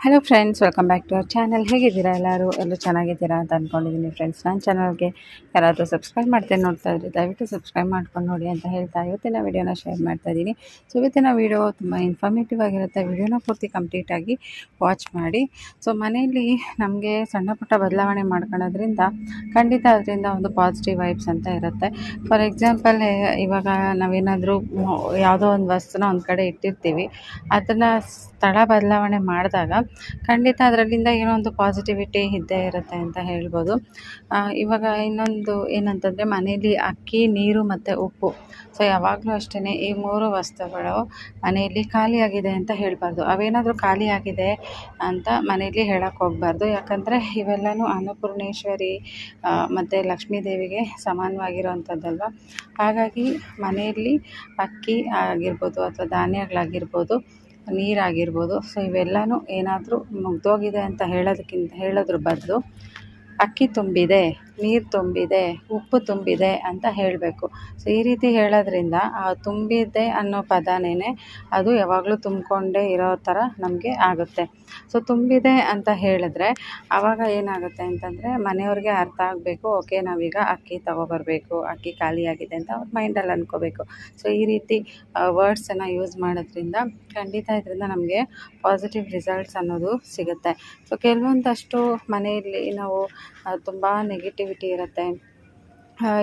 Hello friends welcome back to our channel ಹೇಗಿದ್ದೀರಾ ಎಲ್ಲರೂ? ಎಲ್ಲರೂ ಚೆನ್ನಾಗಿದ್ದೀರಾ ಅಂತ ಅಂದ್ಕೊಂಡಿದ್ದೀನಿ ಫ್ರೆಂಡ್ಸ್ ನನ್ನ ಚಾನಲ್ಗೆ ಯಾರಾದರೂ ಸಬ್ಸ್ಕ್ರೈಬ್ ಮಾಡ್ತೇನೆ ನೋಡ್ತಾ ಇದ್ದರೆ ದಯವಿಟ್ಟು ಸಬ್ಸ್ಕ್ರೈಬ್ ಮಾಡ್ಕೊಂಡು ನೋಡಿ ಅಂತ ಹೇಳ್ತಾ ಇವತ್ತಿನ ವೀಡಿಯೋನ ಶೇರ್ ಮಾಡ್ತಾ ಇದ್ದೀನಿ ಸೊ ಇವತ್ತಿನ ವೀಡಿಯೋ ತುಂಬ ಇನ್ಫಾರ್ಮೇಟಿವ್ ಆಗಿರುತ್ತೆ. ವೀಡಿಯೋನ ಪೂರ್ತಿ ಕಂಪ್ಲೀಟಾಗಿ ವಾಚ್ ಮಾಡಿ. ಸೊ ಮನೆಯಲ್ಲಿ ನಮಗೆ ಸಣ್ಣ ಪುಟ್ಟ ಬದಲಾವಣೆ ಮಾಡ್ಕೊಳ್ಳೋದ್ರಿಂದ ಖಂಡಿತ ಅದರಿಂದ ಒಂದು ಪಾಸಿಟಿವ್ ವೈಬ್ಸ್ ಅಂತ ಇರುತ್ತೆ. ಫಾರ್ ಎಕ್ಸಾಂಪಲ್ ಇವಾಗ ನಾವೇನಾದರೂ ಯಾವುದೋ ಒಂದು ವಸ್ತುನ ಒಂದು ಕಡೆ ಇಟ್ಟಿರ್ತೀವಿ. ಅದನ್ನು ಸ್ಥಳ ಬದಲಾವಣೆ ಮಾಡಿದಾಗ ಖಂಡಿತ ಅದರಲ್ಲಿಂದ ಏನೋ ಒಂದು ಪಾಸಿಟಿವಿಟಿ ಇದ್ದೇ ಇರುತ್ತೆ ಅಂತ ಹೇಳ್ಬೋದು. ಇವಾಗ ಇನ್ನೊಂದು ಏನಂತಂದರೆ ಮನೇಲಿ ಅಕ್ಕಿ, ನೀರು ಮತ್ತು ಉಪ್ಪು. ಸೊ ಯಾವಾಗಲೂ ಅಷ್ಟೇ ಈ ಮೂರು ವಸ್ತುಗಳು ಮನೆಯಲ್ಲಿ ಖಾಲಿಯಾಗಿದೆ ಅಂತ ಹೇಳಬಾರ್ದು. ಅವೇನಾದರೂ ಖಾಲಿಯಾಗಿದೆ ಅಂತ ಮನೆಯಲ್ಲಿ ಹೇಳಕ್ಕೆ ಹೋಗಬಾರ್ದು. ಯಾಕಂದರೆ ಇವೆಲ್ಲವೂ ಅನ್ನಪೂರ್ಣೇಶ್ವರಿ ಮತ್ತು ಲಕ್ಷ್ಮೀ ದೇವಿಗೆ ಸಮಾನವಾಗಿರುವಂಥದ್ದಲ್ವ ಹಾಗಾಗಿ ಮನೆಯಲ್ಲಿ ಅಕ್ಕಿ ಆಗಿರ್ಬೋದು ಅಥವಾ ಧಾನ್ಯಗಳಾಗಿರ್ಬೋದು ನೀರಾಗಿರ್ಬೋದು. ಸೊ ಇವೆಲ್ಲನೂ ಏನಾದರೂ ಮುಗಿದೋಗಿದೆ ಅಂತ ಹೇಳೋದಕ್ಕಿಂತ ಹೇಳೋದ್ರ ಬದಲು ಅಕ್ಕಿ ತುಂಬಿದೆ. ನೀರು ತುಂಬಿದೆ, ಉಪ್ಪು ತುಂಬಿದೆ ಅಂತ ಹೇಳಬೇಕು. ಸೊ ಈ ರೀತಿ ಹೇಳೋದ್ರಿಂದ ಆ ತುಂಬಿದೆ ಅನ್ನೋ ಪದನೇ ಅದು ಯಾವಾಗಲೂ ತುಂಬಿಕೊಂಡೇ ಇರೋ ಥರ ನಮಗೆ ಆಗುತ್ತೆ. ಸೊ ತುಂಬಿದೆ ಅಂತ ಹೇಳಿದ್ರೆ ಆವಾಗ ಏನಾಗುತ್ತೆ ಅಂತಂದರೆ ಮನೆಯವ್ರಿಗೆ ಅರ್ಥ ಆಗಬೇಕು, ಓಕೆ, ನಾವೀಗ ಅಕ್ಕಿ ತೊಗೊಬರ್ಬೇಕು, ಅಕ್ಕಿ ಖಾಲಿಯಾಗಿದೆ ಅಂತ ಅವ್ರ ಮೈಂಡಲ್ಲಿ ಅಂದ್ಕೋಬೇಕು ಸೊ ಈ ರೀತಿ ವರ್ಡ್ಸನ್ನು ಯೂಸ್ ಮಾಡೋದ್ರಿಂದ ಖಂಡಿತ ಇದರಿಂದ ನಮಗೆ ಪಾಸಿಟಿವ್ ರಿಸಲ್ಟ್ಸ್ ಅನ್ನೋದು ಸಿಗುತ್ತೆ. ಸೊ ಕೆಲವೊಂದಷ್ಟು ಮನೆಯಲ್ಲಿ ನಾವು ತುಂಬ ನೆಗೆಟಿವಿಟಿ ಇರುತ್ತೆ.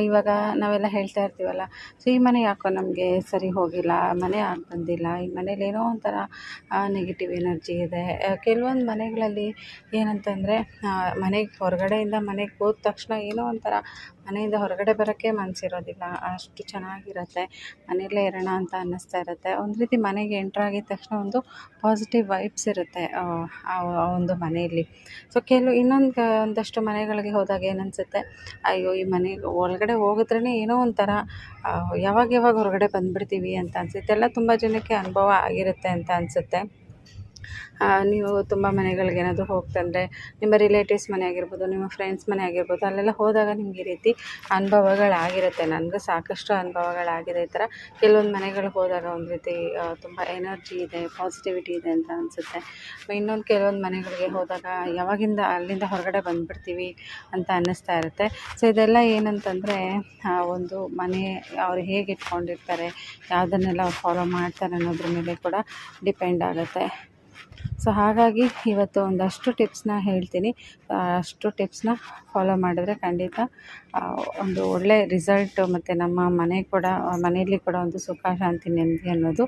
ಇವಾಗ ನಾವೆಲ್ಲ ಹೇಳ್ತಾ ಇರ್ತೀವಲ್ಲ, ಸೊ, ಈ ಮನೆ ಯಾಕೋ ನಮಗೆ ಸರಿ ಹೋಗಿಲ್ಲ, ಮನೆ ಯಾಕೆ ಬಂದಿಲ್ಲ, ಈ ಮನೇಲಿ ಏನೋ ಒಂಥರ ನೆಗೆಟಿವ್ ಎನರ್ಜಿ ಇದೆ. ಕೆಲವೊಂದು ಮನೆಗಳಲ್ಲಿ ಏನಂತಂದರೆ ಮನೆಗೆ ಹೊರಗಡೆಯಿಂದ ಮನೆಗೆ ಹೋದ ತಕ್ಷಣ ಏನೋ ಒಂಥರ ಮನೆಯಿಂದ ಹೊರಗಡೆ ಬರೋಕ್ಕೆ ಮನಸ್ಸಿರೋದಿಲ್ಲ ಅಷ್ಟು ಚೆನ್ನಾಗಿರುತ್ತೆ. ಮನೆಯಲ್ಲೇ ಇರೋಣ ಅಂತ ಅನ್ನಿಸ್ತಾ ಇರುತ್ತೆ. ಒಂದು ರೀತಿ ಮನೆಗೆ ಎಂಟ್ರಾಗಿದ ತಕ್ಷಣ ಒಂದು ಪಾಸಿಟಿವ್ ವೈಬ್ಸ್ ಇರುತ್ತೆ, ಆ ಒಂದು ಮನೆಯಲ್ಲಿ. ಸೊ ಕೆಲವು, ಇನ್ನೊಂದು ಒಂದಷ್ಟು ಮನೆಗಳಿಗೆ ಹೋದಾಗ ಏನನ್ಸುತ್ತೆ? ಅಯ್ಯೋ, ಈ ಮನೆ, ಒಳಗಡೆ ಹೋಗಿದ್ರೇ ಏನೋ ಒಂಥರ ಯಾವಾಗ ಯಾವಾಗ ಹೊರಗಡೆ ಬಂದುಬಿಡ್ತೀವಿ ಅಂತ ಅನಿಸುತ್ತೆ. ಎಲ್ಲ ತುಂಬ ಜನಕ್ಕೆ ಅನುಭವ ಆಗಿರುತ್ತೆ ಅಂತ ಅನಿಸುತ್ತೆ. ನೀವು ತುಂಬ ಮನೆಗಳಿಗೆ ಏನಾದರೂ ಹೋಗ್ತಂದರೆ ನಿಮ್ಮ ರಿಲೇಟಿವ್ಸ್ ಮನೆ ಆಗಿರ್ಬೋದು, ನಿಮ್ಮ ಫ್ರೆಂಡ್ಸ್ ಮನೆ ಆಗಿರ್ಬೋದು, ಅಲ್ಲೆಲ್ಲ ಹೋದಾಗ ನಿಮ್ಗೆ ಈ ರೀತಿ ಅನುಭವಗಳಾಗಿರುತ್ತೆ. ನನಗೂ ಸಾಕಷ್ಟು ಅನುಭವಗಳಾಗಿದೆ ಈ ಥರ ಕೆಲವೊಂದು ಮನೆಗಳಿಗೆ ಹೋದಾಗ ಒಂದು ರೀತಿ ತುಂಬ ಎನರ್ಜಿ ಇದೆ ಪಾಸಿಟಿವಿಟಿ ಇದೆ ಅಂತ ಅನಿಸುತ್ತೆ. ಇನ್ನೊಂದು ಕೆಲವೊಂದು ಮನೆಗಳಿಗೆ ಹೋದಾಗ ಯಾವಾಗಿಂದ ಅಲ್ಲಿಂದ ಹೊರಗಡೆ ಬಂದುಬಿಡ್ತೀವಿ ಅಂತ ಅನ್ನಿಸ್ತಾ ಇರುತ್ತೆ. ಸೊ ಇದೆಲ್ಲ ಏನಂತಂದರೆ ಒಂದು ಮನೆ ಅವ್ರು ಹೇಗೆ ಇಟ್ಕೊಂಡಿರ್ತಾರೆ, ಯಾವುದನ್ನೆಲ್ಲ ಫಾಲೋ ಮಾಡ್ತಾರೆ ಅನ್ನೋದ್ರ ಮೇಲೆ ಕೂಡ ಡಿಪೆಂಡ್ ಆಗುತ್ತೆ. ಸೊ ಹಾಗಾಗಿ ಇವತ್ತು ಒಂದಷ್ಟು ಟಿಪ್ಸ್ನ ಹೇಳ್ತೀನಿ. ಅಷ್ಟು ಟಿಪ್ಸ್ನ ಫಾಲೋ ಮಾಡಿದ್ರೆ ಖಂಡಿತ ಒಂದು ಒಳ್ಳೆ ರಿಸಲ್ಟ್ ಮತ್ತು ನಮ್ಮ ಮನೆ ಕೂಡ, ಮನೆಯಲ್ಲಿ ಕೂಡ ಒಂದು ಸುಖ, ಶಾಂತಿ, ನೆಮ್ಮದಿ ಅನ್ನೋದು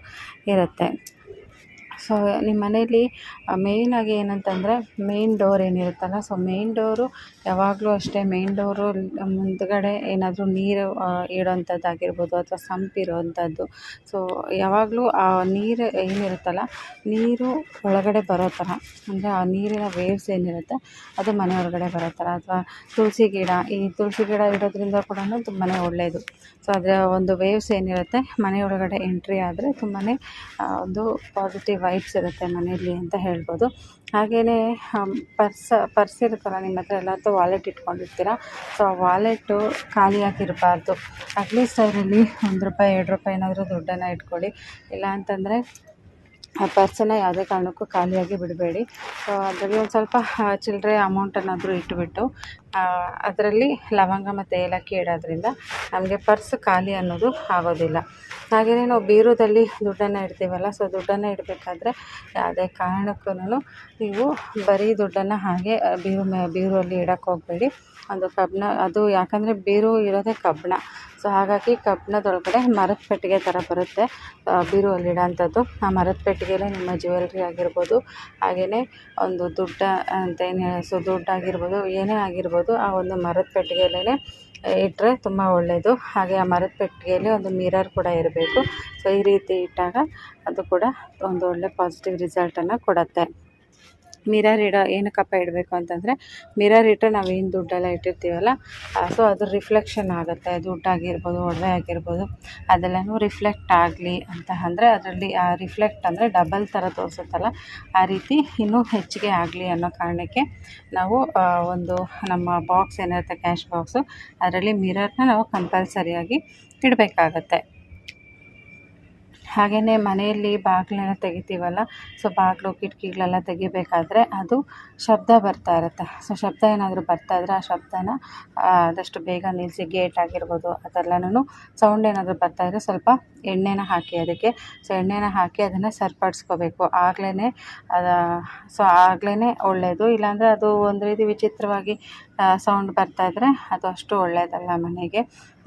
ಇರುತ್ತೆ. ಸೊ ನಿಮ್ಮ ಮನೇಲಿ ಮೇಯ್ನಾಗಿ ಏನಂತಂದರೆ ಮೇಯ್ನ್ ಡೋರ್ ಏನಿರುತ್ತಲ್ಲ ಸೊ ಮೇಯ್ನ್ ಡೋರು ಯಾವಾಗಲೂ ಅಷ್ಟೇ ಮೇಯ್ನ್ ಡೋರು ಮುಂದುಗಡೆ ಏನಾದರೂ ನೀರು ಇಡೋಂಥದ್ದಾಗಿರ್ಬೋದು ಅಥವಾ ಸಂಪ್ ಇರೋವಂಥದ್ದು ಸೊ ಯಾವಾಗಲೂ ಆ ನೀರು ಏನಿರುತ್ತಲ್ಲ, ನೀರು ಒಳಗಡೆ ಬರೋ ಥರ, ಅಂದರೆ ಆ ನೀರಿನ ವೇವ್ಸ್ ಏನಿರುತ್ತೆ, ಅದು ಮನೆ ಹೊರಗಡೆ ಬರೋ ಥರ. ಅಥವಾ ತುಳಸಿ ಗಿಡ, ಈ ತುಳಸಿ ಗಿಡ ಇಡೋದ್ರಿಂದ ಕೂಡ ತುಂಬಾ ಒಳ್ಳೆಯದು ಸೊ ಅದರ ಒಂದು ವೇವ್ಸ್ ಏನಿರುತ್ತೆ, ಮನೆ ಒಳಗಡೆ ಎಂಟ್ರಿ ಆದರೆ ತುಂಬಾ ಒಂದು ಪಾಸಿಟಿವ್ ವೈಬ್ಸ್ ಇರುತ್ತೆ ಮನೆಯಲ್ಲಿ ಅಂತ ಹೇಳ್ಬೋದು. ಹಾಗೆಯೇ ಪರ್ಸ್ ಪರ್ಸ್ ಇರುತ್ತಲ್ಲ ನಿಮ್ಮ ಹತ್ರ ಎಲ್ಲಾದರೂ ವಾಲೆಟ್ ಇಟ್ಕೊಂಡಿರ್ತೀರ? ಸೊ ಆ ವಾಲೆಟ್ಟು ಖಾಲಿಯಾಗಿರಬಾರ್ದು ಅಟ್ಲೀಸ್ಟ್ ಅದರಲ್ಲಿ ಒಂದು ರೂಪಾಯಿ, ಎರಡು ರೂಪಾಯಿ ಏನಾದರೂ ದುಡ್ಡನ್ನು ಇಟ್ಕೊಳ್ಳಿ. ಇಲ್ಲ ಅಂತಂದರೆ ಆ ಪರ್ಸನ್ನು ಯಾವುದೇ ಕಾರಣಕ್ಕೂ ಖಾಲಿಯಾಗಿ ಬಿಡಬೇಡಿ. ಸೊ ಅದರಲ್ಲಿ ಒಂದು ಸ್ವಲ್ಪ ಚಿಲ್ಲರೆ ಅಮೌಂಟನ್ನಾದರೂ ಇಟ್ಟುಬಿಟ್ಟು ಅದರಲ್ಲಿ ಲವಂಗ ಮತ್ತು ಏಲಕ್ಕಿ ಇಡೋದ್ರಿಂದ ನಮಗೆ ಪರ್ಸ್ ಖಾಲಿ ಅನ್ನೋದು ಆಗೋದಿಲ್ಲ. ಹಾಗೆಯೇ ನಾವು ಬೀರುದಲ್ಲಿ ದುಡ್ಡನ್ನು ಇಡ್ತೀವಲ್ಲ ಸೊ ದುಡ್ಡನ್ನು ಇಡಬೇಕಾದ್ರೆ ಯಾವುದೇ ಕಾರಣಕ್ಕೂ ನೀವು ಬರೀ ದುಡ್ಡನ್ನು ಹಾಗೆ ಬೀರು ಮೇ, ಬೀರುವಲ್ಲಿ ಇಡಕ್ಕೆ ಹೋಗಬೇಡಿ. ಒಂದು ಕಬ್ಬಿಣ, ಅದು ಯಾಕಂದರೆ ಬೀರು ಇರೋದೇ ಕಬ್ಬಣ. ಸೊ ಹಾಗಾಗಿ ಕಬ್ಬಿಣದೊಳಗಡೆ ಮರದ ಪೆಟ್ಟಿಗೆ ಥರ ಬರುತ್ತೆ. ಬೀರುವಲ್ಲಿ ಇಡೋಂಥದ್ದು ಆ ಮರದ ಪೆಟ್ಟಿಗೆಲೇ ನಿಮ್ಮ ಜ್ಯುವೆಲ್ರಿ ಆಗಿರ್ಬೋದು ಹಾಗೆಯೇ ಒಂದು ದುಡ್ಡ ಅಂತ ಏನು ಸೊ ದುಡ್ಡು ಆಗಿರ್ಬೋದು, ಏನೇ ಆಗಿರ್ಬೋದು, ಆ ಒಂದು ಮರದ ಪೆಟ್ಟಿಗೆಲೇ ಇಟ್ಟರೆ ತುಂಬ ಒಳ್ಳೆಯದು ಹಾಗೆ ಆ ಮರದ ಪೆಟ್ಟಿಗೆಯಲ್ಲಿ ಒಂದು ಮಿರರ್ ಕೂಡ ಇರಬೇಕು. ಸೊ ಈ ರೀತಿ ಇಟ್ಟಾಗ ಅದು ಕೂಡ ಒಂದು ಒಳ್ಳೆ ಪಾಸಿಟಿವ್ ರಿಸಲ್ಟನ್ನು ಕೊಡುತ್ತೆ. ಮಿರರ್ ಇಡೋ ಏನಕ್ಕಪ್ಪ ಇಡಬೇಕು ಅಂತಂದರೆ ಮಿರರ್ ಇಟ್ಟರೆ ನಾವು ಏನು ದುಡ್ಡೆಲ್ಲ ಇಟ್ಟಿರ್ತೀವಲ್ಲ ಸೊ ಅದು ರಿಫ್ಲೆಕ್ಷನ್ ಆಗುತ್ತೆ. ದುಡ್ಡಾಗಿರ್ಬೋದು, ಒಡವೆ ಆಗಿರ್ಬೋದು, ಅದೆಲ್ಲನೂ ರಿಫ್ಲೆಕ್ಟ್ ಆಗಲಿ ಅಂತ ಅಂದರೆ ಅದರಲ್ಲಿ ಆ ರಿಫ್ಲೆಕ್ಟ್ ಅಂದರೆ ಡಬಲ್ ಥರ ತೋರಿಸುತ್ತಲ್ಲ, ಆ ರೀತಿ ಇನ್ನೂ ಹೆಚ್ಚಿಗೆ ಆಗಲಿ ಅನ್ನೋ ಕಾರಣಕ್ಕೆ ನಾವು ಒಂದು ನಮ್ಮ ಬಾಕ್ಸ್ ಏನಿರುತ್ತೆ ಕ್ಯಾಶ್ ಬಾಕ್ಸು ಅದರಲ್ಲಿ ಮಿರರ್ನ ನಾವು ಕಂಪಲ್ಸರಿಯಾಗಿ ಇಡಬೇಕಾಗತ್ತೆ. ಹಾಗೆಯೇ ಮನೆಯಲ್ಲಿ ಬಾಗಿಲನ್ನ ತೆಗಿತೀವಲ್ಲ, ಸೊ ಬಾಗಿಲು ಕಿಟಕಿಗಳೆಲ್ಲ ತೆಗಿಬೇಕಾದ್ರೆ ಅದು ಶಬ್ದ ಬರ್ತಾ ಇರುತ್ತೆ. ಸೊ ಶಬ್ದ ಏನಾದರೂ ಬರ್ತಾ ಇದ್ದರೆ ಆ ಶಬ್ದನ ಆದಷ್ಟು ಬೇಗ ನಿಲ್ಲಿಸಿ ಗೇಟ್ ಆಗಿರ್ಬೋದು ಅದೆಲ್ಲನೂ ಸೌಂಡ್ ಏನಾದರೂ ಬರ್ತಾ ಇದ್ದರೆ ಸ್ವಲ್ಪ ಎಣ್ಣೆನ ಹಾಕಿ ಅದಕ್ಕೆ. ಸೊ ಎಣ್ಣೆನ ಹಾಕಿ ಅದನ್ನು ಸರಿಪಡಿಸ್ಕೋಬೇಕು. ಆಗಲೇ ಅದು, ಸೊ ಆಗ್ಲೇ ಒಳ್ಳೆಯದು ಇಲ್ಲಾಂದರೆ ಅದು ಒಂದು ರೀತಿ ವಿಚಿತ್ರವಾಗಿ ಸೌಂಡ್ ಬರ್ತಾ ಇದ್ರೆ ಅದು ಅಷ್ಟು ಒಳ್ಳೆಯದಲ್ಲ ಮನೆಗೆ.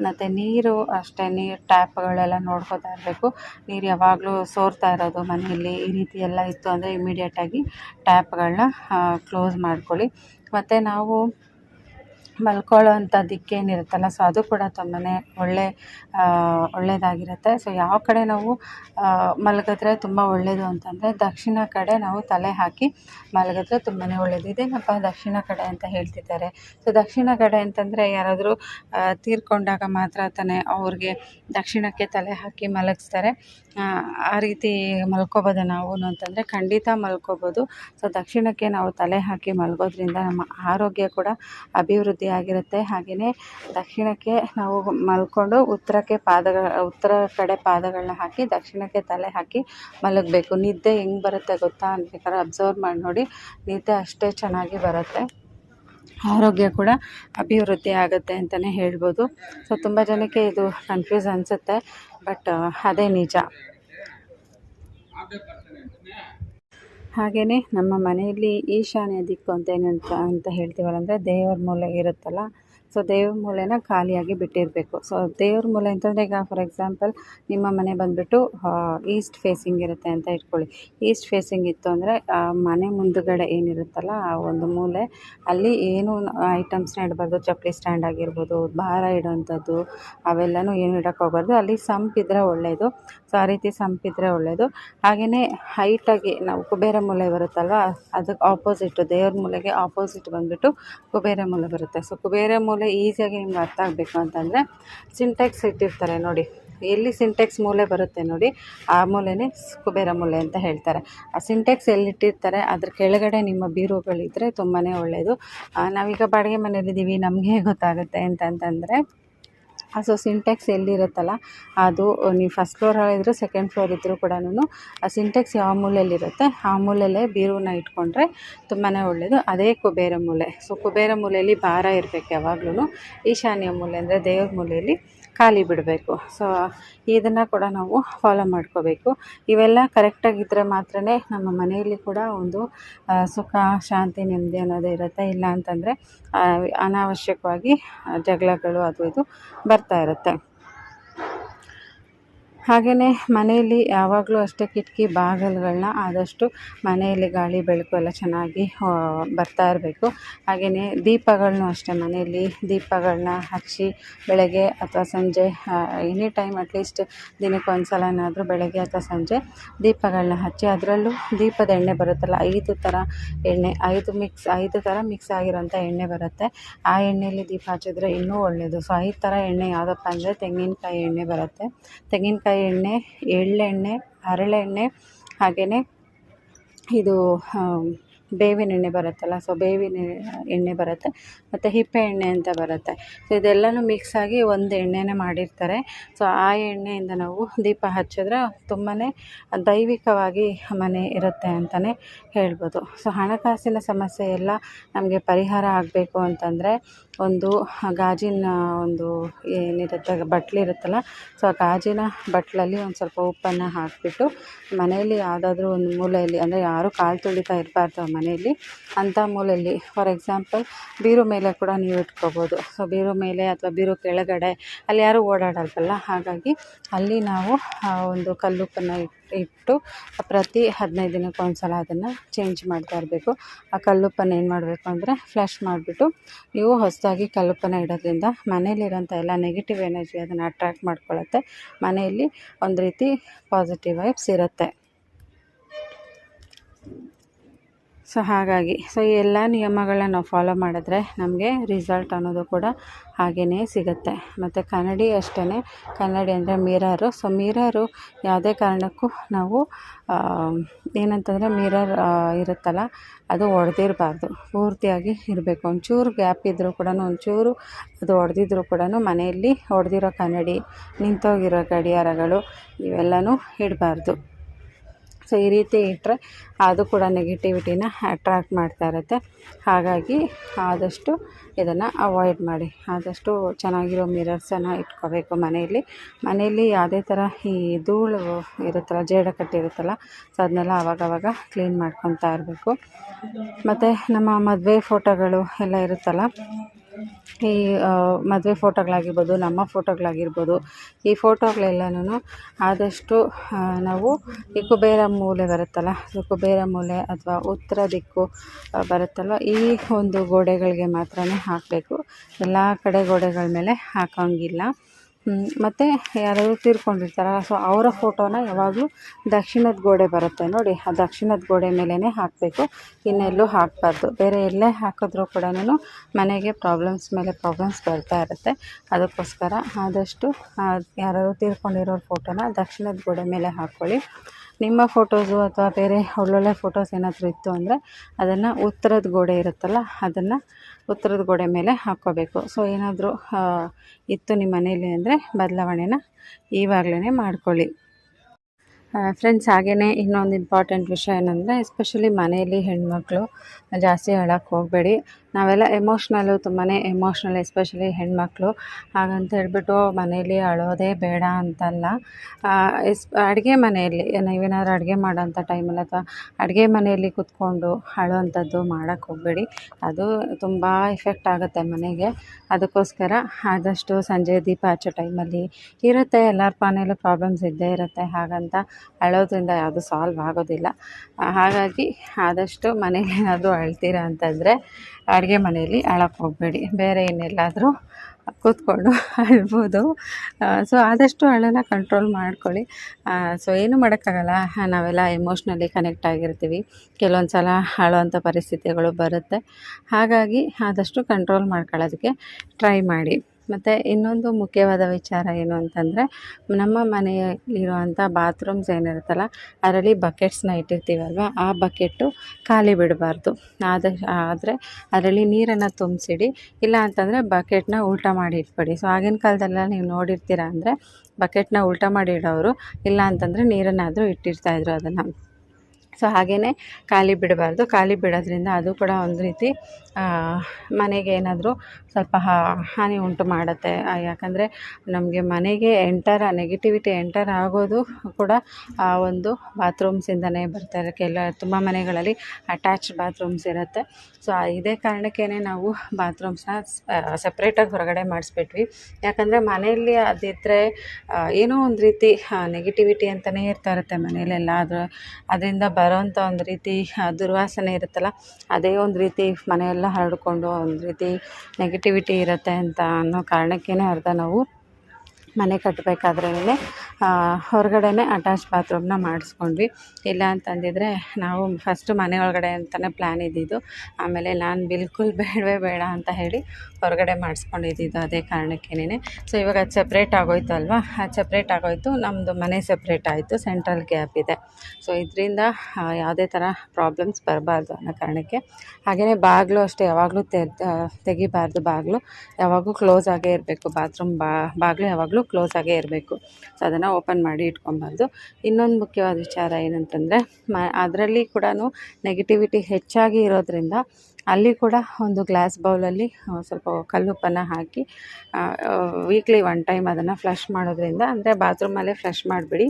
ಮತ್ತು ನೀರು ಅಷ್ಟೇ, ನೀರು ಟ್ಯಾಪ್ಗಳೆಲ್ಲ ನೋಡ್ಕೋತಾ ಇರಬೇಕು. ನೀರು ಯಾವಾಗಲೂ ಸೋರ್ತಾ ಇರೋದು ಮನೆಯಲ್ಲಿ. ಈ ರೀತಿ ಎಲ್ಲ ಇತ್ತು ಅಂದರೆ ಇಮಿಡಿಯೇಟಾಗಿ ಟ್ಯಾಪ್ಗಳನ್ನ ಕ್ಲೋಸ್ ಮಾಡ್ಕೊಳ್ಳಿ. ಮತ್ತು ನಾವು ಮಲ್ಕೊಳ್ಳೋ ಅಂಥದ್ದಕ್ಕೆ ದಿಕ್ಕೇನಿರುತ್ತಲ್ಲ ಸೊ ಅದು ಕೂಡ ತುಂಬಾ ಒಳ್ಳೆ ಒಳ್ಳೆಯದಾಗಿರುತ್ತೆ ಸೊ ಯಾವ ಕಡೆ ನಾವು ಮಲಗಿದ್ರೆ ತುಂಬ ಒಳ್ಳೆಯದು ಅಂತಂದರೆ, ದಕ್ಷಿಣ ಕಡೆ ನಾವು ತಲೆ ಹಾಕಿ ಮಲಗಿದ್ರೆ ತುಂಬಾ ಒಳ್ಳೆಯದು ಇದೇನಪ್ಪ ದಕ್ಷಿಣ ಕಡೆ ಅಂತ ಹೇಳ್ತಿದ್ದಾರೆ. ಸೊ ದಕ್ಷಿಣ ಕಡೆ ಅಂತಂದರೆ ಯಾರಾದರೂ ತೀರ್ಕೊಂಡಾಗ ಮಾತ್ರ ತಾನೇ ಅವ್ರಿಗೆ ದಕ್ಷಿಣಕ್ಕೆ ತಲೆ ಹಾಕಿ ಮಲಗಿಸ್ತಾರೆ. ಆ ರೀತಿ ಮಲ್ಕೋಬೋದು ನಾವು ಅಂತಂದರೆ ಖಂಡಿತ ಮಲ್ಕೋಬೋದು. ಸೊ ದಕ್ಷಿಣಕ್ಕೆ ನಾವು ತಲೆ ಹಾಕಿ ಮಲಗೋದ್ರಿಂದ ನಮ್ಮ ಆರೋಗ್ಯ ಕೂಡ ಅಭಿವೃದ್ಧಿ ಆಗಿರುತ್ತೆ. ಹಾಗೆಯೇ ದಕ್ಷಿಣಕ್ಕೆ ನಾವು ಮಲ್ಕೊಂಡು ಉತ್ತರಕ್ಕೆ ಪಾದ ಉತ್ತರ ಕಡೆ ಪಾದಗಳನ್ನ ಹಾಕಿ ದಕ್ಷಿಣಕ್ಕೆ ತಲೆ ಹಾಕಿ ಮಲಗಬೇಕು. ನಿದ್ದೆ ಹೆಂಗೆ ಬರುತ್ತೆ ಗೊತ್ತಾ ಬೇಕಾದ್ರೆ ಅಬ್ಸರ್ವ್ ಮಾಡಿ ನೋಡಿ. ನಿದ್ದೆ ಅಷ್ಟೇ ಚೆನ್ನಾಗಿ ಬರುತ್ತೆ. ಆರೋಗ್ಯ ಕೂಡ ಅಭಿವೃದ್ಧಿ ಆಗುತ್ತೆ ಅಂತಲೇ ಹೇಳ್ಬೋದು. ಸೊ ತುಂಬ ಜನಕ್ಕೆ ಇದು ಕನ್ಫ್ಯೂಸ್ ಅನಿಸುತ್ತೆ. ಬಟ್ ಅದೇ ನಿಜ. ಹಾಗೆಯೇ ನಮ್ಮ ಮನೆಯಲ್ಲಿ ಈಶಾನ್ಯ ದಿಕ್ಕು ಅಂತ ಏನಂತ, ಅಂತ ಹೇಳ್ತೀವಲ್ಲ ಅಂದರೆ ದೇವರ ಮೂಲೆ ಇರುತ್ತಲ್ಲ ಸೊ ದೇವ್ರ ಮೂಲೆನ ಖಾಲಿಯಾಗಿ ಬಿಟ್ಟಿರಬೇಕು. ಸೊ ದೇವ್ರ ಮೂಲೆ ಅಂತಂದರೆ ಈಗ ಫಾರ್ ಎಕ್ಸಾಂಪಲ್ ನಿಮ್ಮ ಮನೆ ಬಂದುಬಿಟ್ಟು ಈಸ್ಟ್ ಫೇಸಿಂಗ್ ಇರುತ್ತೆ ಅಂತ ಇಟ್ಕೊಳ್ಳಿ. ಈಸ್ಟ್ ಫೇಸಿಂಗ್ ಇತ್ತು ಅಂದರೆ ಮನೆ ಮುಂದುಗಡೆ ಏನಿರುತ್ತಲ್ಲ, ಆ ಒಂದು ಮೂಲೆ, ಅಲ್ಲಿ ಏನು ಐಟಮ್ಸ್ನ ಇಡಬಾರ್ದು ಚಪ್ಪಲಿ ಸ್ಟ್ಯಾಂಡ್ ಆಗಿರ್ಬೋದು, ಭಾರ ಇಡೋವಂಥದ್ದು ಅವೆಲ್ಲನೂ ಏನು ಇಡೋಕ್ಕೆ ಹೋಗ್ಬಾರ್ದು. ಅಲ್ಲಿ ಸಂಪಿದ್ರೆ ಒಳ್ಳೆಯದು ಸೊ ಆ ರೀತಿ ಸಂಪಿದ್ರೆ ಒಳ್ಳೆಯದು ಹಾಗೆಯೇ ಹೈಟಾಗಿ ನಾವು ಕುಬೇರ ಮೂಲೆ ಬರುತ್ತಲ್ವ, ಅದಕ್ಕೆ ಆಪೋಸಿಟ್ಟು ದೇವ್ರ ಮೂಲೆಗೆ ಆಪೋಸಿಟ್ ಬಂದುಬಿಟ್ಟು ಕುಬೇರ ಮೂಲೆ ಬರುತ್ತೆ. ಸೊ ಕುಬೇರ ಮೂಲೆ ಮೂಲೆ ಈಸಿಯಾಗಿ ನಿಮ್ಗೆ ಅರ್ಥ ಆಗಬೇಕು ಅಂತಂದರೆ ಸಿಂಟೆಕ್ಸ್ ಇಟ್ಟಿರ್ತಾರೆ ನೋಡಿ. ಎಲ್ಲಿ ಸಿಂಟೆಕ್ಸ್ ಮೂಲೆ ಬರುತ್ತೆ ನೋಡಿ, ಆ ಮೂಲೆನೇ ಕುಬೇರ ಮೂಲೆ ಅಂತ ಹೇಳ್ತಾರೆ. ಆ ಸಿಂಟೆಕ್ಸ್ ಎಲ್ಲಿಟ್ಟಿರ್ತಾರೆ, ಅದ್ರ ಕೆಳಗಡೆ ನಿಮ್ಮ ಬೀರುಗಳಿದ್ದರೆ ತುಂಬಾ ಒಳ್ಳೆಯದು ನಾವೀಗ ಬಾಡಿಗೆ ಮನೇಲಿದ್ದೀವಿ ನಮಗೆ ಗೊತ್ತಾಗುತ್ತೆ ಅಂತಂತಂದರೆ ಸೊ ಸಿಂಟೆಕ್ಸ್ ಎಲ್ಲಿರುತ್ತಲ್ಲ? ಅದು ನೀವು ಫಸ್ಟ್ ಫ್ಲೋರ್ ಇದ್ದರೂ ಸೆಕೆಂಡ್ ಫ್ಲೋರ್ ಇದ್ದರೂ ಕೂಡ ಆ ಸಿಂಟೆಕ್ಸ್ ಯಾವ ಮೂಲೆಯಲ್ಲಿರುತ್ತೆ ಆ ಮೂಲೆಯಲ್ಲೇ ಬೀರುನ ಇಟ್ಕೊಂಡ್ರೆ ತುಂಬಾ ಒಳ್ಳೆಯದು ಅದೇ ಕುಬೇರ ಮೂಲೆ. ಸೊ ಕುಬೇರ ಮೂಲೆಯಲ್ಲಿ ಭಾರ ಇರಬೇಕು ಯಾವಾಗ್ಲೂ ಈಶಾನ್ಯ ಮೂಲೆ ಅಂದರೆ ದೇವ್ರ ಮೂಲೆಯಲ್ಲಿ. ಖಾಲಿ ಬಿಡಬೇಕು. ಸೊ ಇದನ್ನು ಕೂಡ ನಾವು ಫಾಲೋ ಮಾಡ್ಕೋಬೇಕು. ಇವೆಲ್ಲ ಕರೆಕ್ಟಾಗಿದ್ದರೆ ಮಾತ್ರ ನಮ್ಮ ಮನೆಯಲ್ಲಿ ಕೂಡ ಒಂದು ಸುಖ, ಶಾಂತಿ, ನೆಮ್ಮದಿ ಅನ್ನೋದು ಇರುತ್ತೆ. ಇಲ್ಲ ಅಂತಂದರೆ ಅನಾವಶ್ಯಕವಾಗಿ ಜಗಳಗಳು ಅದು ಇದು ಬರ್ತಾ ಇರುತ್ತೆ. ಹಾಗೆಯೇ ಮನೆಯಲ್ಲಿ ಯಾವಾಗಲೂ ಅಷ್ಟೇ ಕಿಟಕಿ ಬಾಗಿಲುಗಳ್ನ ಆದಷ್ಟು ಮನೆಯಲ್ಲಿ ಗಾಳಿ, ಬೆಳಕು ಎಲ್ಲ ಚೆನ್ನಾಗಿ ಬರ್ತಾ ಇರಬೇಕು. ಹಾಗೆಯೇ ದೀಪಗಳನ್ನು ಅಷ್ಟೇ ಮನೆಯಲ್ಲಿ ದೀಪಗಳನ್ನ ಹಚ್ಚಿ ಬೆಳಗ್ಗೆ ಅಥವಾ ಸಂಜೆ ಎನಿ ಟೈಮ್ ಅಟ್ಲೀಸ್ಟ್ ದಿನಕ್ಕೆ ಒಂದು ಸಲನಾದರೂ ಬೆಳಗ್ಗೆ ಅಥವಾ ಸಂಜೆ ದೀಪಗಳನ್ನ ಹಚ್ಚಿ ಅದರಲ್ಲೂ ದೀಪದ ಎಣ್ಣೆ ಬರುತ್ತಲ್ಲ, ಐದು ಥರ ಎಣ್ಣೆ, ಐದು ಮಿಕ್ಸ್, ಐದು ಥರ ಮಿಕ್ಸ್ ಆಗಿರೋಂಥ ಎಣ್ಣೆ ಬರುತ್ತೆ. ಆ ಎಣ್ಣೆಯಲ್ಲಿ ದೀಪ ಹಚ್ಚಿದ್ರೆ ಇನ್ನೂ ಒಳ್ಳೆಯದು ಸೊ, ಐದು ಥರ ಎಣ್ಣೆ ಯಾವುದಪ್ಪ ಅಂದರೆ ತೆಂಗಿನಕಾಯಿ ಎಣ್ಣೆ ಬರುತ್ತೆ. ತೆಂಗಿನಕಾಯಿ ಎಣ್ಣೆ, ಎಳ್ಳೆಣ್ಣೆ ಹರಳೆಣ್ಣೆ ಹಾಗೆಯೇ ಇದು ಬೇವಿನ ಎಣ್ಣೆ ಬರುತ್ತಲ್ಲ ಸೊ ಬೇವಿನ ಎಣ್ಣೆ ಬರುತ್ತೆ. ಮತ್ತು ಹಿಪ್ಪೆ ಎಣ್ಣೆ ಅಂತ ಬರುತ್ತೆ. ಸೊ ಇದೆಲ್ಲನೂ ಆಗಿ ಒಂದು ಎಣ್ಣೆನೇ ಮಾಡಿರ್ತಾರೆ. ಸೊ ಆ ಎಣ್ಣೆಯಿಂದ ನಾವು ದೀಪ ಹಚ್ಚಿದ್ರೆ ತುಂಬಾ ದೈವಿಕವಾಗಿ ಮನೆ ಇರುತ್ತೆ ಅಂತಲೇ ಹೇಳ್ಬೋದು. ಸೊ ಹಣಕಾಸಿನ ಸಮಸ್ಯೆ ಎಲ್ಲ ನಮಗೆ ಪರಿಹಾರ ಆಗಬೇಕು ಅಂತಂದರೆ ಒಂದು ಗಾಜಿನ ಒಂದು ಏನಿರುತ್ತೆ ಬಟ್ಲಿರುತ್ತಲ್ಲ ಸೊ ಆ ಗಾಜಿನ ಬಟ್ಲಲ್ಲಿ ಒಂದು ಸ್ವಲ್ಪ ಉಪ್ಪನ್ನು ಹಾಕಿಬಿಟ್ಟು ಮನೆಯಲ್ಲಿ ಯಾವುದಾದ್ರೂ ಒಂದು ಮೂಲೆಯಲ್ಲಿ, ಅಂದರೆ ಯಾರೂ ಕಾಲು ತುಳಿತಾ ಇರಬಾರ್ದು ಮನೆಯಲ್ಲಿ ಅಂಥ ಮೂಲೆಯಲ್ಲಿ. ಫಾರ್ ಎಕ್ಸಾಂಪಲ್ ಬೀರು ಮೇಲೆ ಕೂಡ ನೀವು ಇಟ್ಕೋಬೋದು. ಸೊ ಬೀರು ಮೇಲೆ ಅಥವಾ ಬೀರು ಕೆಳಗಡೆ ಅಲ್ಲಿ ಯಾರೂ ಓಡಾಡಲ್ವಲ್ಲ, ಹಾಗಾಗಿ ಅಲ್ಲಿ ನಾವು ಒಂದು ಕಲ್ಲುಪ್ಪನ್ನು ಇಟ್ಟು ಪ್ರತಿ ಹದಿನೈದು ದಿನಕ್ಕೆ ಒಂದು ಸಲ ಅದನ್ನು ಚೇಂಜ್ ಮಾಡ್ತಾ ಇರಬೇಕು. ಆ ಕಲ್ಲುಪ್ಪನ್ನು ಏನು ಮಾಡಬೇಕು ಅಂದರೆ ಫ್ಲಶ್ ಮಾಡಿಬಿಟ್ಟು ನೀವು ಹೊಸದಾಗಿ ಕಲ್ಪನೆ ಇಡೋದ್ರಿಂದ ಮನೇಲಿರೋಂಥ ಎಲ್ಲ ನೆಗೆಟಿವ್ ಎನರ್ಜಿ ಅದನ್ನು ಅಟ್ರ್ಯಾಕ್ಟ್ ಮಾಡ್ಕೊಳ್ಳುತ್ತೆ ಮನೆಯಲ್ಲಿ ಒಂದು ರೀತಿ ಪಾಸಿಟಿವ್ ವೈಬ್ಸ್ ಇರುತ್ತೆ. ಸೊ ಹಾಗಾಗಿ, ಸೊ ಈ ಎಲ್ಲ ನಿಯಮಗಳನ್ನ ನಾವು ಫಾಲೋ ಮಾಡಿದ್ರೆ ನಮಗೆ ರಿಸಲ್ಟ್ ಅನ್ನೋದು ಕೂಡ ಹಾಗೆಯೇ ಸಿಗುತ್ತೆ. ಮತ್ತು ಕನ್ನಡಿ ಅಷ್ಟೇ ಕನ್ನಡಿ ಅಂದರೆ ಮಿರರು ಸೊ ಮಿರರು ಯಾವುದೇ ಕಾರಣಕ್ಕೂ ನಾವು ಏನಂತಂದರೆ ಮಿರರ್ ಇರುತ್ತಲ್ಲ, ಅದು ಒಡೆದಿರಬಾರ್ದು. ಪೂರ್ತಿಯಾಗಿ ಇರಬೇಕು. ಒಂಚೂರು ಗ್ಯಾಪ್ ಇದ್ದರೂ ಕೂಡ ಒಂಚೂರು ಅದು ಒಡೆದಿದ್ರೂ ಕೂಡ ಮನೆಯಲ್ಲಿ ಒಡೆದಿರೋ ಕನ್ನಡಿ, ನಿಂತೋಗಿರೋ ಗಡಿಯಾರಗಳು ಇವೆಲ್ಲವೂ ಇಡಬಾರ್ದು. ಸೊ ಈ ರೀತಿ ಇಟ್ಟರೆ ಅದು ಕೂಡ ನೆಗೆಟಿವಿಟಿನ ಅಟ್ರಾಕ್ಟ್ ಮಾಡ್ತಾ ಇರುತ್ತೆ. ಹಾಗಾಗಿ ಆದಷ್ಟು ಇದನ್ನು ಅವಾಯ್ಡ್ ಮಾಡಿ. ಆದಷ್ಟು ಚೆನ್ನಾಗಿರೋ ಮಿರರ್ಸನ್ನು ಇಟ್ಕೋಬೇಕು ಮನೆಯಲ್ಲಿ. ಮನೆಯಲ್ಲಿ ಯಾವುದೇ ಥರ ಈ ಧೂಳು ಇರುತ್ತಲ್ಲ ಜೇಡ ಕಟ್ಟಿರುತ್ತಲ್ಲ ಸೊ ಅದನ್ನೆಲ್ಲ ಆವಾಗವಾಗ ಕ್ಲೀನ್ ಮಾಡ್ಕೊತಾ ಇರಬೇಕು. ಮತ್ತು ನಮ್ಮ ಮದುವೆ ಫೋಟೋಗಳು ಎಲ್ಲ ಇರುತ್ತಲ್ಲ ಈ ಮದುವೆ ಫೋಟೋಗಳಾಗಿರ್ಬೋದು, ನಮ್ಮ ಫೋಟೋಗಳಾಗಿರ್ಬೋದು, ಈ ಫೋಟೋಗಳೆಲ್ಲನೂ ಆದಷ್ಟು ನಾವು ಈ ಕುಬೇರ ಮೂಲೆ ಬರುತ್ತಲ್ಲ ಈ ಕುಬೇರ ಮೂಲೆ ಅಥವಾ ಉತ್ತರ ದಿಕ್ಕು ಬರುತ್ತಲ್ವ ಈ ಒಂದು ಗೋಡೆಗಳಿಗೆ ಮಾತ್ರನೇ ಹಾಕಬೇಕು. ಎಲ್ಲ ಕಡೆ ಗೋಡೆಗಳ ಮೇಲೆ ಹಾಕೋಂಗಿಲ್ಲ. ಮತ್ತು ಯಾರಾದರೂ ತೀರ್ಕೊಂಡಿರ್ತಾರಲ್ಲ ಸೊ ಅವರ ಫೋಟೋನ ಯಾವಾಗಲೂ ದಕ್ಷಿಣದ ಗೋಡೆ ಬರುತ್ತೆ ನೋಡಿ. ಆ ದಕ್ಷಿಣದ ಗೋಡೆ ಮೇಲೇ ಹಾಕಬೇಕು. ಇನ್ನೆಲ್ಲೂ ಹಾಕಬಾರ್ದು. ಬೇರೆ ಎಲ್ಲೇ ಹಾಕಿದ್ರೂ ಕೂಡ ಮನೆಗೆ ಪ್ರಾಬ್ಲಮ್ಸ್ ಮೇಲೆ ಪ್ರಾಬ್ಲಮ್ಸ್ ಬರ್ತಾ ಇರುತ್ತೆ. ಅದಕ್ಕೋಸ್ಕರ ಆದಷ್ಟು ಯಾರಾದರೂ ತೀರ್ಕೊಂಡಿರೋರ ಫೋಟೋನ ದಕ್ಷಿಣದ ಗೋಡೆ ಮೇಲೆ ಹಾಕ್ಕೊಳ್ಳಿ. ನಿಮ್ಮ ಫೋಟೋಸು ಅಥವಾ ಬೇರೆ ಒಳ್ಳೊಳ್ಳೆ ಫೋಟೋಸ್ ಏನಾದರೂ ಇತ್ತು ಅಂದರೆ ಅದನ್ನು ಉತ್ತರದ ಗೋಡೆ ಇರುತ್ತಲ್ಲ, ಅದನ್ನು ಉತ್ತರದ ಗೋಡೆ ಮೇಲೆ ಹಾಕ್ಕೋಬೇಕು. ಸೊ ಏನಾದರೂ ಇತ್ತು ನಿಮ್ಮ ಮನೇಲಿ ಅಂದರೆ ಬದಲಾವಣೆನ ಈವಾಗಲೇ ಮಾಡ್ಕೊಳ್ಳಿ. ಫ್ರೆಂಡ್ಸ್ ಹಾಗೆಯೇ ಇನ್ನೊಂದು ಇಂಪಾರ್ಟೆಂಟ್ ವಿಷಯ ಏನಂದರೆ ಎಸ್ಪೆಷಲಿ ಮನೆಯಲ್ಲಿ ಹೆಣ್ಮಕ್ಳು ಜಾಸ್ತಿ ಅಳಕ್ಕೆ ಹೋಗಬೇಡಿ. ನಾವೆಲ್ಲ ಎಮೋಷ್ನಲ್ಲು ತುಂಬಾ ಎಮೋಷ್ನಲ್ ಎಸ್ಪೆಷಲಿ ಹೆಣ್ಮಕ್ಳು. ಹಾಗಂತ ಹೇಳ್ಬಿಟ್ಟು ಮನೇಲಿ ಅಳೋದೇ ಬೇಡ ಅಂತಲ್ಲ. ಎಸ್, ಅಡುಗೆ ಮನೆಯಲ್ಲಿ, ನೀವೇನಾದ್ರು ಅಡುಗೆ ಮಾಡೋಂಥ ಟೈಮಲ್ಲಿ ಅಥವಾ ಅಡುಗೆ ಮನೆಯಲ್ಲಿ ಕೂತ್ಕೊಂಡು ಅಳೋವಂಥದ್ದು ಮಾಡೋಕ್ಕೆ ಹೋಗಬೇಡಿ. ಅದು ತುಂಬ ಎಫೆಕ್ಟ್ ಆಗುತ್ತೆ ಮನೆಗೆ. ಅದಕ್ಕೋಸ್ಕರ ಆದಷ್ಟು ಸಂಜೆ ದೀಪ ಹಚ್ಚೋ ಟೈಮಲ್ಲಿ ಇರುತ್ತೆ. ಎಲ್ಲರ ಮನೇಲೂ ಪ್ರಾಬ್ಲಮ್ಸ್ ಇದ್ದೇ ಇರುತ್ತೆ. ಹಾಗಂತ ಅಳೋದ್ರಿಂದ ಯಾವುದು ಸಾಲ್ವ್ ಆಗೋದಿಲ್ಲ. ಹಾಗಾಗಿ ಆದಷ್ಟು ಮನೇಲಿ ಏನಾದರೂ ಅಳ್ತೀರ ಅಂತಂದರೆ ಅಡುಗೆ ಮನೆಯಲ್ಲಿ ಅಳಕ್ಕೆ ಹೋಗಬೇಡಿ. ಬೇರೆ ಏನೆಲ್ಲಾದರೂ ಕೂತ್ಕೊಂಡು ಅಳ್ಬೋದು. ಸೊ ಆದಷ್ಟು ಅಳನ್ನು ಕಂಟ್ರೋಲ್ ಮಾಡ್ಕೊಳ್ಳಿ. ಸೊ ಏನು ಮಾಡೋಕ್ಕಾಗಲ್ಲ. ನಾವೆಲ್ಲ ಎಮೋಷ್ನಲಿ ಕನೆಕ್ಟ್ ಆಗಿರ್ತೀವಿ. ಕೆಲವೊಂದು ಸಲ ಅಳೋವಂಥ ಪರಿಸ್ಥಿತಿಗಳು ಬರುತ್ತೆ. ಹಾಗಾಗಿ ಆದಷ್ಟು ಕಂಟ್ರೋಲ್ ಮಾಡ್ಕೊಳ್ಳೋದಕ್ಕೆ ಟ್ರೈ ಮಾಡಿ. ಮತ್ತು ಇನ್ನೊಂದು ಮುಖ್ಯವಾದ ವಿಚಾರ ಏನು ಅಂತಂದರೆ, ನಮ್ಮ ಮನೆಯಲ್ಲಿರುವಂಥ ಬಾತ್ರೂಮ್ಸ್ ಏನಿರುತ್ತಲ್ಲ, ಅದರಲ್ಲಿ ಬಕೆಟ್ಸ್ನ ಇಟ್ಟಿರ್ತೀವಲ್ವ? ಆ ಬಕೆಟು ಖಾಲಿ ಬಿಡಬಾರ್ದು. ಆದ, ಆದರೆ ಅದರಲ್ಲಿ ನೀರನ್ನು ತುಂಬಿಸಿಡಿ, ಇಲ್ಲ ಅಂತಂದರೆ ಬಕೆಟ್ನ ಉಲ್ಟಾ ಮಾಡಿ ಇಟ್ಬಿಡಿ. ಸೊ ಆಗಿನ ಕಾಲದಲ್ಲೆಲ್ಲ ನೀವು ನೋಡಿರ್ತೀರ ಅಂದರೆ ಬಕೆಟ್ನ ಉಲ್ಟ ಮಾಡಿ ಇಡೋರು, ಇಲ್ಲ ಅಂತಂದರೆ ನೀರನ್ನಾದರೂ ಇಟ್ಟಿರ್ತಾಯಿದ್ರು ಅದನ್ನು. ಸೊ ಹಾಗೆಯೇ ಖಾಲಿ ಬಿಡಬಾರ್ದು. ಖಾಲಿ ಬಿಡೋದ್ರಿಂದ ಅದು ಕೂಡ ಒಂದು ರೀತಿ ಮನೆಗೆ ಏನಾದರೂ ಸ್ವಲ್ಪ ಹಾನಿ ಉಂಟು ಮಾಡುತ್ತೆ. ಯಾಕಂದರೆ ನಮಗೆ ಮನೆಗೆ ಎಂಟರ್ ನೆಗೆಟಿವಿಟಿ ಎಂಟರ್ ಆಗೋದು ಕೂಡ ಆ ಒಂದು ಬಾತ್ರೂಮ್ಸಿಂದಲೇ ಬರ್ತಾರೆ ಕೆಲ ತುಂಬ ಮನೆಗಳಲ್ಲಿ ಅಟ್ಯಾಚ್ಡ್ ಬಾತ್ರೂಮ್ಸ್ ಇರುತ್ತೆ. ಸೊ ಇದೇ ಕಾರಣಕ್ಕೇ ನಾವು ಬಾತ್ರೂಮ್ಸ್ನ ಸಪ್ರೇಟಾಗಿ ಹೊರಗಡೆ ಮಾಡಿಸ್ಬಿಟ್ವಿ. ಯಾಕಂದರೆ ಮನೆಯಲ್ಲಿ ಅದಿದ್ದರೆ ಏನೋ ಒಂದು ರೀತಿ ನೆಗೆಟಿವಿಟಿ ಅಂತಲೇ ಇರ್ತಾ ಇರುತ್ತೆ ಮನೆಯಲ್ಲೆಲ್ಲ. ಅದರ ಅದರಿಂದ ಬರೋಂಥ ಒಂದು ರೀತಿ ದುರ್ವಾಸನೆ ಇರುತ್ತಲ್ಲ, ಅದೇ ಒಂದು ರೀತಿ ಮನೆಯೆಲ್ಲ ಹರಡಿಕೊಂಡು ಒಂದು ರೀತಿ ನೆಗೆಟಿವಿಟಿ ಇರುತ್ತೆ ಅಂತ ಅನ್ನೋ ಕಾರಣಕ್ಕೇ ಅರ್ಧ ನಾವು ಮನೆ ಕಟ್ಟಬೇಕಾದ್ರೆ ಹೊರಗಡೆನೇ ಅಟ್ಯಾಚ್ ಬಾತ್ರೂಮ್ನ ಮಾಡಿಸ್ಕೊಂಡ್ವಿ. ಇಲ್ಲ ಅಂತಂದಿದ್ರೆ ನಾವು ಫಸ್ಟು ಮನೆ ಒಳಗಡೆ ಅಂತಲೇ ಪ್ಲ್ಯಾನ್ ಇದ್ದಿದ್ದು. ಆಮೇಲೆ ನಾನು ಬಿಲ್ಕುಲ್ ಬೇಡವೇ ಬೇಡ ಅಂತ ಹೇಳಿ ಹೊರಗಡೆ ಮಾಡಿಸ್ಕೊಂಡಿದ್ದಿದ್ದು ಅದೇ ಕಾರಣಕ್ಕೇನೆ ಸೊ ಇವಾಗ ಅದು ಸಪ್ರೇಟ್ ಆಗೋಯ್ತು ಅಲ್ವಾ ಅದು ಸಪ್ರೇಟ್ ಆಗೋಯ್ತು. ನಮ್ಮದು ಮನೆ ಸಪ್ರೇಟ್ ಆಯಿತು. ಸೆಂಟ್ರಲ್ ಗ್ಯಾಪ್ ಇದೆ. ಸೊ ಇದರಿಂದ ಯಾವುದೇ ಥರ ಪ್ರಾಬ್ಲಮ್ಸ್ ಬರಬಾರ್ದು ಅನ್ನೋ ಕಾರಣಕ್ಕೆ. ಹಾಗೆಯೇ ಬಾಗಿಲು ಅಷ್ಟೇ, ಯಾವಾಗಲೂ ತೆಗಿಬಾರ್ದು ಬಾಗಿಲು. ಯಾವಾಗಲೂ ಕ್ಲೋಸ್ ಆಗೇ ಇರಬೇಕು. ಬಾತ್ರೂಮ್ ಬಾಗಿಲು ಯಾವಾಗಲೂ ಕ್ಲೋಸ್ ಆಗೇ ಇರಬೇಕು. ಸೊ ಅದನ್ನು ಓಪನ್ ಮಾಡಿ ಇಟ್ಕೊಬಾರ್ದು. ಇನ್ನೊಂದು ಮುಖ್ಯವಾದ ವಿಚಾರ ಏನಂತಂದರೆ, ಮ ಅದರಲ್ಲಿ ಕೂಡ ನೆಗೆಟಿವಿಟಿ ಹೆಚ್ಚಾಗಿ ಇರೋದ್ರಿಂದ ಅಲ್ಲಿ ಕೂಡ ಒಂದು ಗ್ಲಾಸ್ ಬೌಲಲ್ಲಿ ಸ್ವಲ್ಪ ಕಲ್ಲುಪ್ಪನ್ನು ಹಾಕಿ ವೀಕ್ಲಿ ಒನ್ ಟೈಮ್ ಅದನ್ನು ಫ್ಲಶ್ ಮಾಡೋದ್ರಿಂದ, ಅಂದರೆ ಬಾತ್ರೂಮಲ್ಲೇ ಫ್ಲಶ್ ಮಾಡಿಬಿಡಿ.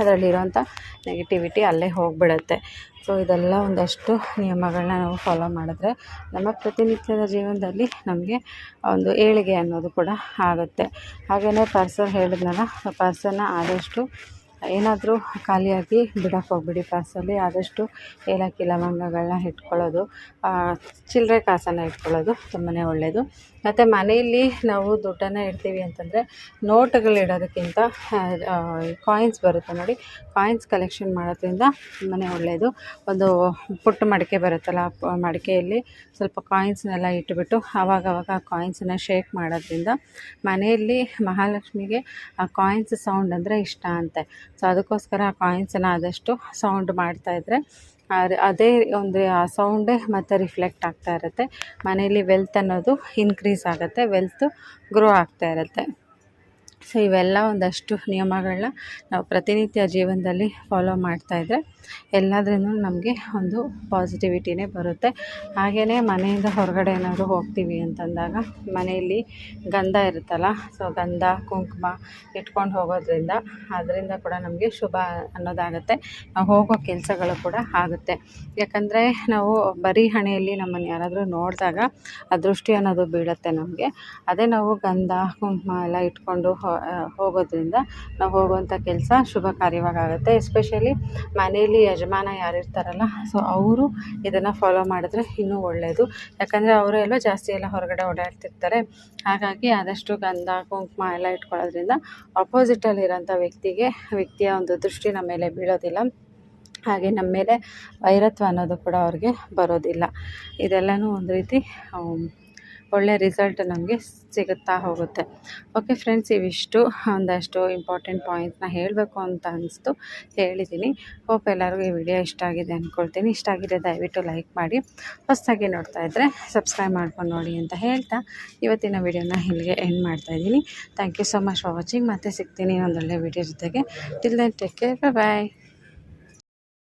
ಅದರಲ್ಲಿರೋಂಥ ನೆಗೆಟಿವಿಟಿ ಅಲ್ಲೇ ಹೋಗಿಬಿಡತ್ತೆ. ಸೊ, ಇದೆಲ್ಲ ಒಂದಷ್ಟು ನಿಯಮಗಳನ್ನ ನಾವು ಫಾಲೋ ಮಾಡಿದ್ರೆ ನಮ್ಮ ಪ್ರತಿನಿತ್ಯದ ಜೀವನದಲ್ಲಿ ನಮಗೆ ಒಂದು ಏಳಿಗೆ ಅನ್ನೋದು ಕೂಡ ಆಗುತ್ತೆ. ಹಾಗೆಯೇ ಪಾರ್ಸಲ್ ಹೇಳಿದ್ನಲ್ಲ ಪಾರ್ಸಲನ್ನ ಆದಷ್ಟು ಏನಾದರೂ ಖಾಲಿಯಾಗಿ ಬಿಡೋಕ್ಕೆ ಹೋಗ್ಬಿಡಿ ಪರ್ಸಲ್ಲಿ ಆದಷ್ಟು ಏಲಕ್ಕಿ ಲವಂಗಗಳನ್ನ ಇಟ್ಕೊಳ್ಳೋದು ಚಿಲ್ಲರೆ ಕಾಸನ್ನು ಇಟ್ಕೊಳ್ಳೋದು ತುಂಬಾ ಒಳ್ಳೆಯದು ಮತ್ತು ಮನೆಯಲ್ಲಿ ನಾವು ದುಡ್ಡನ್ನು ಇಡ್ತೀವಿ ಅಂತಂದರೆ ನೋಟುಗಳಿಡೋದಕ್ಕಿಂತ ಕಾಯಿನ್ಸ್ ಬರುತ್ತೆ ನೋಡಿ. ಕಾಯಿನ್ಸ್ ಕಲೆಕ್ಷನ್ ಮಾಡೋದ್ರಿಂದ ತುಂಬಾ ಒಳ್ಳೆಯದು ಒಂದು ಪುಟ್ಟ ಮಡಿಕೆ ಬರುತ್ತಲ್ಲ ಮಡಿಕೆಯಲ್ಲಿ ಸ್ವಲ್ಪ ಕಾಯಿನ್ಸ್ನೆಲ್ಲ ಇಟ್ಬಿಟ್ಟು ಆವಾಗವಾಗ ಕಾಯಿನ್ಸನ್ನು ಶೇಕ್ ಮಾಡೋದ್ರಿಂದ ಮನೆಯಲ್ಲಿ ಮಹಾಲಕ್ಷ್ಮಿಗೆ ಆ ಕಾಯಿನ್ಸ್ ಸೌಂಡ್ ಅಂದರೆ ಇಷ್ಟ ಅಂತೆ. ಸೊ ಅದಕ್ಕೋಸ್ಕರ ಆ ಕಾಯಿನ್ಸನ್ನು ಆದಷ್ಟು ಸೌಂಡ್ ಮಾಡ್ತಾಯಿದ್ರೆ ಅದೇ ಒಂದು ಆ ಸೌಂಡೇ ಮತ್ತು ರಿಫ್ಲೆಕ್ಟ್ ಆಗ್ತಾ ಇರುತ್ತೆ. ಮನೇಲಿ ವೆಲ್ತ್ ಅನ್ನೋದು ಇನ್ಕ್ರೀಸ್ ಆಗುತ್ತೆ ವೆಲ್ತು ಗ್ರೋ ಆಗ್ತಾ ಇರುತ್ತೆ. ಸೊ ಇವೆಲ್ಲ ಒಂದಷ್ಟು ನಿಯಮಗಳನ್ನ ನಾವು ಪ್ರತಿನಿತ್ಯ ಜೀವನದಲ್ಲಿ ಫಾಲೋ ಮಾಡ್ತಾಯಿದ್ರೆ ಎಲ್ಲದ್ರಿಂದ ನಮಗೆ ಒಂದು ಪಾಸಿಟಿವಿಟಿನೇ ಬರುತ್ತೆ. ಹಾಗೆಯೇ ಮನೆಯಿಂದ ಹೊರಗಡೆ ಏನಾದರೂ ಹೋಗ್ತೀವಿ ಅಂತಂದಾಗ ಮನೆಯಲ್ಲಿ ಗಂಧ ಇರುತ್ತಲ್ಲ, ಸೊ ಗಂಧ, ಕುಂಕುಮ ಇಟ್ಕೊಂಡು ಹೋಗೋದ್ರಿಂದ ಅದರಿಂದ ಕೂಡ ನಮಗೆ ಶುಭ ಅನ್ನೋದಾಗುತ್ತೆ. ನಾವು ಹೋಗೋ ಕೆಲಸಗಳು ಕೂಡ ಆಗುತ್ತೆ. ಯಾಕಂದರೆ ನಾವು ಬರೀ ಹಣೆಯಲ್ಲಿ ನಮ್ಮನ್ನು ಯಾರಾದರೂ ನೋಡಿದಾಗ ಅದೃಷ್ಟಿ ದೃಷ್ಟಿ ಅನ್ನೋದು ಬೀಳುತ್ತೆ ನಮಗೆ. ಅದೇ ನಾವು ಗಂಧ, ಕುಂಕುಮ ಎಲ್ಲ ಇಟ್ಕೊಂಡು ಹೋಗೋದ್ರಿಂದ ನಾವು ಹೋಗುವಂಥ ಕೆಲಸ ಶುಭ ಕಾರ್ಯವಾಗುತ್ತೆ. ಎಸ್ಪೆಷಲಿ ಮನೆಯಲ್ಲಿ ಯಜಮಾನ ಯಾರಿರ್ತಾರಲ್ಲ ಸೊ ಅವರು ಇದನ್ನು ಫಾಲೋ ಮಾಡಿದ್ರೆ ಇನ್ನೂ ಒಳ್ಳೆಯದು ಯಾಕಂದರೆ ಅವರು ಎಲ್ಲ ಜಾಸ್ತಿ ಎಲ್ಲ ಹೊರಗಡೆ ಓಡಾಡ್ತಿರ್ತಾರೆ. ಹಾಗಾಗಿ ಆದಷ್ಟು ಗಂಧ, ಕುಂಕುಮ ಎಲ್ಲ ಇಟ್ಕೊಳ್ಳೋದ್ರಿಂದ ಅಪೋಸಿಟಲ್ಲಿರೋಂಥ ವ್ಯಕ್ತಿಗೆ, ವ್ಯಕ್ತಿಯ ಒಂದು ದೃಷ್ಟಿ ನಮ್ಮ ಮೇಲೆ ಬೀಳೋದಿಲ್ಲ. ಹಾಗೆ ನಮ್ಮ ಮೇಲೆ ವೈರತ್ವ ಅನ್ನೋದು ಕೂಡ ಅವ್ರಿಗೆ ಬರೋದಿಲ್ಲ. ಇದೆಲ್ಲನೂ ಒಂದು ರೀತಿ ಒಳ್ಳೆ ರಿಸಲ್ಟ್ ನಮಗೆ ಸಿಗುತ್ತಾ ಹೋಗುತ್ತೆ. ಓಕೆ ಫ್ರೆಂಡ್ಸ್ ಇವಿಷ್ಟು. ಒಂದಷ್ಟು ಇಂಪಾರ್ಟೆಂಟ್ ಪಾಯಿಂಟ್ನ ಹೇಳಬೇಕು ಅಂತ ಅನಿಸ್ತು. ಹೇಳಿದ್ದೀನಿ ಹೋಪ್ ಎಲ್ಲರಿಗೂ ಈ ವಿಡಿಯೋ ಇಷ್ಟ ಆಗಿದೆ ಅಂದ್ಕೊಳ್ತೀನಿ ಇಷ್ಟ ಆಗಿದೆ ದಯವಿಟ್ಟು ಲೈಕ್ ಮಾಡಿ. ಹೊಸದಾಗಿ ನೋಡ್ತಾ ಇದ್ದರೆ ಸಬ್ಸ್ಕ್ರೈಬ್ ಮಾಡ್ಕೊಂಡು ನೋಡಿ ಅಂತ ಹೇಳ್ತಾ ಇವತ್ತಿನ ವಿಡಿಯೋನ ಇಲ್ಲಿಗೆ ಎಂಡ್ ಮಾಡ್ತಾ ಇದ್ದೀನಿ. Thank you so much for watching ಮತ್ತೆ ಸಿಗ್ತೀನಿ ಒಂದೊಳ್ಳೆ ವಿಡಿಯೋ ಜೊತೆಗೆ. Till then take care bye